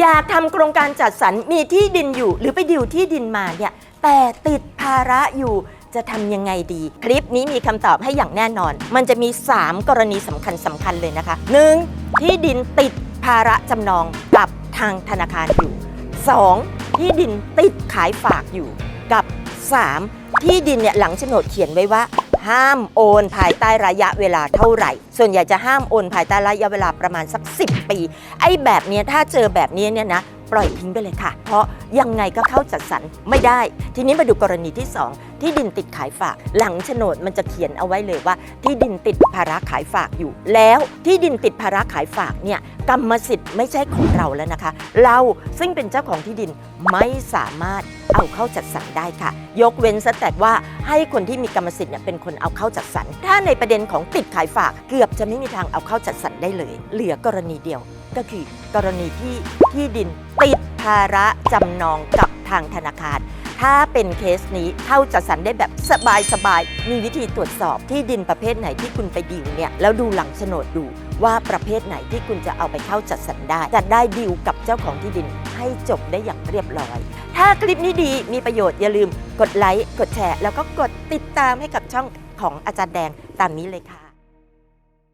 อยากทำโครงการจัดสรรมีที่ดินอยู่ หรือไปดิวที่ดินมาเนี่ยแต่ติดภาระอยู่จะทำยังไงดี คลิปนี้มีคำตอบให้อย่างแน่นอน มันจะมี 3 กรณีสำคัญสำคัญเลยนะคะ 1. ที่ดินติดภาระจำนองกับทางธนาคารอยู่ 2. ที่ดินติดขายฝากอยู่กับ 3. ที่ดินเนี่ยหลังโฉนดเขียนไว้ว่า ห้ามโอนภายใต้ระยะเวลาเท่าไหร่ ส่วนใหญ่จะห้ามโอนภายใต้ระยะเวลาประมาณสัก 10 ปี ไอ้แบบเนี้ยถ้าเจอแบบนี้เนี่ยนะ ปล่อยทิ้งไปเลยค่ะ เพราะยังไงก็เข้าจัดสรรไม่ได้ ทีนี้มาดูกรณีที่ 2 ที่ดินติดขายฝาก หลังโฉนดมันจะเขียนเอาไว้เลยว่า ที่ดินติดภาระขายฝากอยู่ แล้วที่ดินติดภาระขายฝากเนี่ยกรรมสิทธิ์ไม่ใช่ของเราแล้วนะคะ เราซึ่งเป็นเจ้าของที่ดินไม่สามารถเอาเข้าจัดสรรได้ค่ะ ยกเว้นซะแต่ว่าให้คนที่มีกรรมสิทธิ์เนี่ยเป็นคนเอาเข้าจัดสรรถ้าในประเด็นของติดขายฝากเกือบจะไม่มีทางเอาเข้าจัดสรรได้เลย เหลือกรณีเดียว ก็คือกรณีที่ที่ดินติดภาระจำนองกับทางธนาคาร ถ้าเป็นเคสนี้เข้าจัดสรรได้แบบสบายๆ มีวิธีตรวจสอบที่ดินประเภทไหนที่คุณไปดิวเนี่ยแล้วดูหลังโฉนดดูว่าประเภทไหนที่คุณจะเอาไปเข้าจัดสรรได้ จะได้ดิวกับเจ้าของที่ดินให้จบได้อย่างเรียบร้อย ถ้าคลิปนี้ดีมีประโยชน์อย่าลืมกดไลค์กดแชร์ แล้วก็กดติดตามให้กับช่องของอาจารย์แดงตามนี้เลยค่ะ